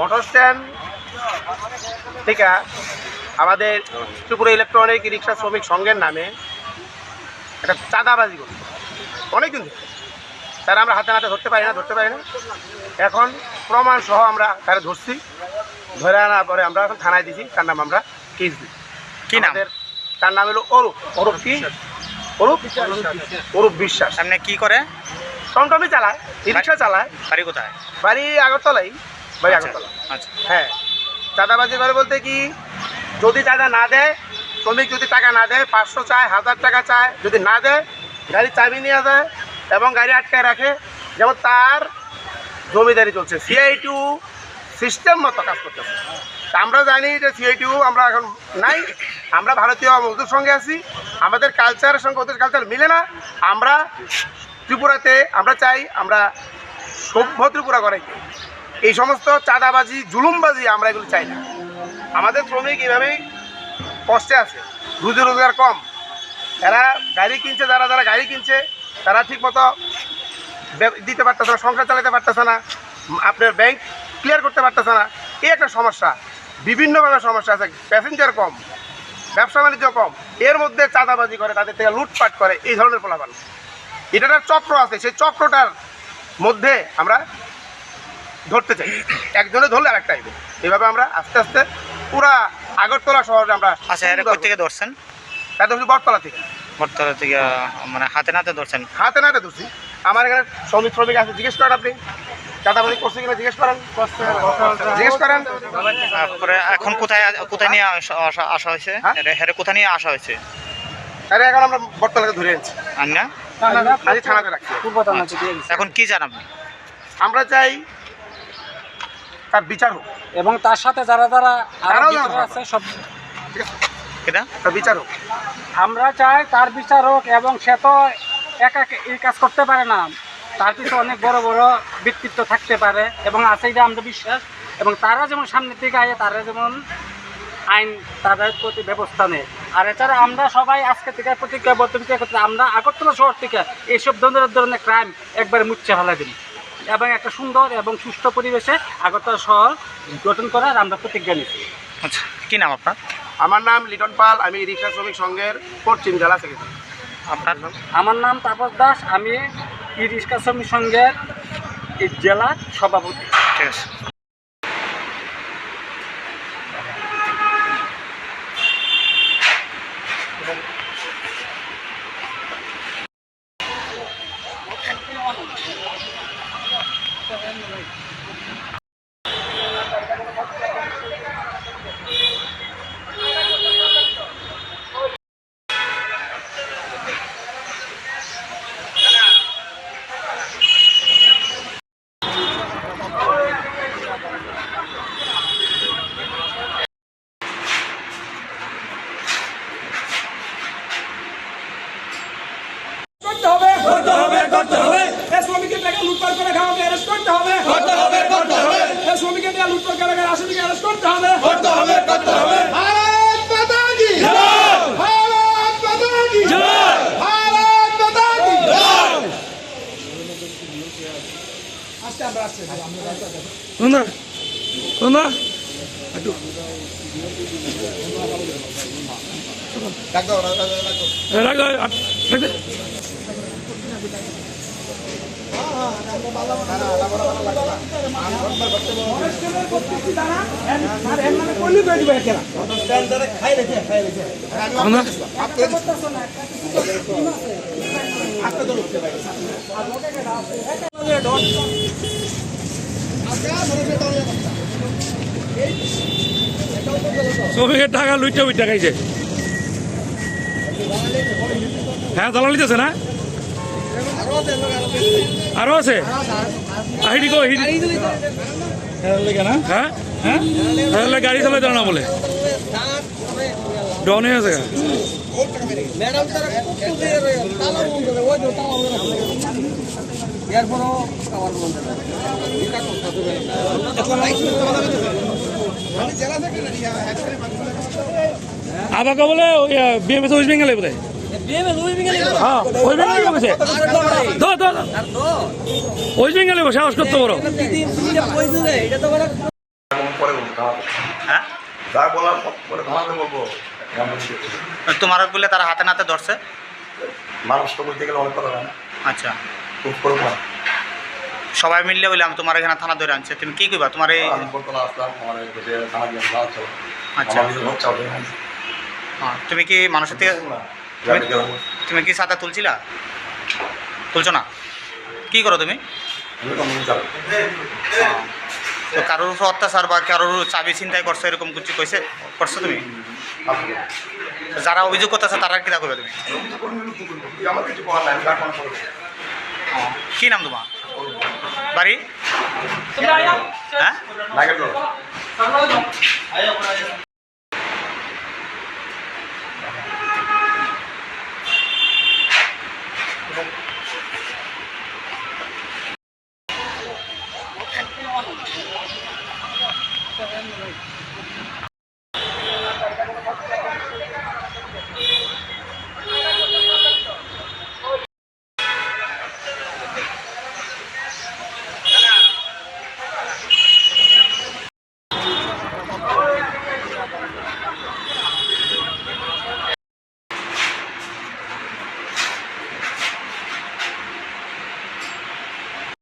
Motor stand থেকে আমাদের Tripura electronic রিক্সা শ্রমিক সংঘের নামে একটা চাঁদাবাজি করি। অনেকদিন থেকে তারা আমরা হাতে নাতে ধরতে পারি না ধরতে পারি না। এখন প্রমাণ সহ আমরা তারা ধরছি। ধরে আনার পরে আমরা এখন থানায় দিছি। তার নাম আমরা কেস দিই। কি নাম? তার নাম হলো অরূপ। অরূপ কি? অরূপ? অরূপ বিশ্বাস। সামনে কি করে? টমটমি চালায় রিক্সা চালায়। বাড়ি কোথায়? বাড়ি আগরতলাই বাড়ি আচ্ছা, আগরতলা। আচ্ছা। হ্যাঁ চাঁদাবাজি করে বলতে কি যদি চাঁদা না দেয় শ্রমিক যদি টাকা না দেয় পাঁচশো চায় হাজার টাকা চায় যদি না দেয় গাড়ি চাবি নিয়ে যায় এবং গাড়ি আটকায় রাখে যেমন তার জমিদারি চলছে সিআই টু সিস্টেম মতো কাজ করতেছে। তা আমরা জানি যে সিআই টু আমরা এখন নাই আমরা ভারতীয় মজদুর সঙ্গে আছি আমাদের কালচারের সঙ্গে ওদের কালচার মিলে না আমরা ত্রিপুরাতে আমরা চাই আমরা সভ্য ত্রিপুরা করাইতে এই সমস্ত চাঁদাবাজি, জুলুমবাজি আমরা এগুলো চাই না। আমাদের শ্রমিক এভাবেই কষ্টে আছে, রুজি রোজগার কম। এরা গাড়ি কিনছে, যারা যারা গাড়ি কিনছে, তারা ঠিক মতো দিতে পারতেছে না, সংসার চালাতে পারতেছে না, আপনার ব্যাংক ক্লিয়ার করতে পারতেছে না। এই একটা সমস্যা। বিভিন্নভাবে সমস্যা আছে প্যাসেঞ্জার কম, ব্যবসা বাণিজ্য কম। এর মধ্যে চাঁদাবাজি করে, তাদের থেকে লুটপাট করে, এই ধরনের ফলাফল। একটা চক্র আছে, সেই চক্রটার মধ্যে আমরা ধরতে চাই। একজনে ধরলে আরেকটা আইবে। এভাবে আমরা আস্তে আস্তে পুরা আগরতলা শহরে আমরা আচ্ছা এর কই থেকে ধরছেন? তাদের হচ্ছে বটতলা থেকে। বর্তমানে থেকে মানে হাতে নাতে ধরছেন? হাতে নাতে ধরছি। আমার এখানে শ্রমিক শ্রমিক আছে জিজ্ঞেস করেন আপনি। চাঁদাবাজি করছে কিনা জিজ্ঞেস করেন। জিজ্ঞেস করেন। তারপরে এখন কোথায় কোথায় নিয়ে আসা হয়েছে? হ্যাঁ? হেরে- হেরে কোথায় নিয়ে আসা হয়েছে? আরে এখন আমরা বটতলাকে ধরে আনছি। আর না থানাতে রাখছি। এখন কি আমরা চাই তার বিচার হোক। এবং তার সাথে যারা যারা আরও তারাও ভিতরে জানো। আছে সব ঠিক আছে? কেটা তার বিচার হোক। আমরা চাই তার বিচার হোক এবং সে তো একা এই কাজ করতে পারে না। তার পিছনে অনেক বড় বড় ব্যক্তিত্ব থাকতে পারে এবং আছে যে আমরা বিশ্বাস এবং তারা যেমন সামনের দিকে আয় তারা যেমন আইন তাদের প্রতি ব্যবস্থা নেয়। আর এছাড়া আমরা সবাই আজকে থেকে প্রতিজ্ঞাবদ্ধ করতে আমরা আগরতলা শহর থেকে এইসব ধরনের ধরনের ক্রাইম একবারে মুচ্ছে ফেলা দিন এবং একটা সুন্দর এবং সুস্থ পরিবেশে আগরতলা শহর গঠন করার আমরা প্রতিজ্ঞা নিচ্ছি আচ্ছা কী নাম আপনার? আমার নাম লিটন পাল আমি রিক্সা শ্রমিক সংঘের পশ্চিম জেলা সেক্রেটারি আপনার আমার নাম তাপস দাস আমি ই রিক্সা শ্রমিক সংঘের জেলা জেলার সভাপতি। ঠিক আছে করতে হবে করতে হবে করতে হবে। এই শ্রমিকের টাকা লুটপাট করে খাওয়াকে অ্যারেস্ট করতে হবে। করতে হবে করতে হবে। এই শ্রমিকের টাকা লুটপাট করে খাওয়া আসামিকে অ্যারেস্ট করতে হবে। করতে হবে করতে হবে। ভারত মাতা কি ভারত মাতা কি ভারত মাতা কি আস্তে আমরা আস্তে তোমরা তোমরা রাখ রাখ কইলি কই দিবে কেনা তোমরা শ্রমিকের টাকা লুইটা উইটা খাইছে। হ্যাঁ দালালি আছে না? আরও আছে? আহিডি কো হিডি হ্যাঁ হ্যাঁ গাড়ি চালাই না বলে? ডন আছে। আবাকা বলে বিএমএস ওয়েস্ট বেঙ্গলে বোধ হ্যাঁ বেঙ্গলে বসে। বেঙ্গলে বসে। সাহস করতে পারো। হ্যাঁ। তোমার বলে তারা হাতে নাতে ধরছে? মানুষ তো বলতে গেলে অনেক কথা আচ্ছা। খুব করব সবাই মিললে বলে আমি তোমার এখানে থানা ধরে আনছে। তুমি কি করবা তোমার এই আচ্ছা। হ্যাঁ, তুমি কি মানুষের থেকে তুমি কি সাদা তুলছিলা? তুলছো না? কি করো তুমি? তো কারোর উপর অত্যাচার বা কারোর চাবি চিন্তাই করছ এরকম কিছু কইছে? করছ তুমি? যারা অভিযোগ করতেছে তারা কিনা করবে তুমি? কি নাম তোমার? বাড়ি? হ্যাঁ? the end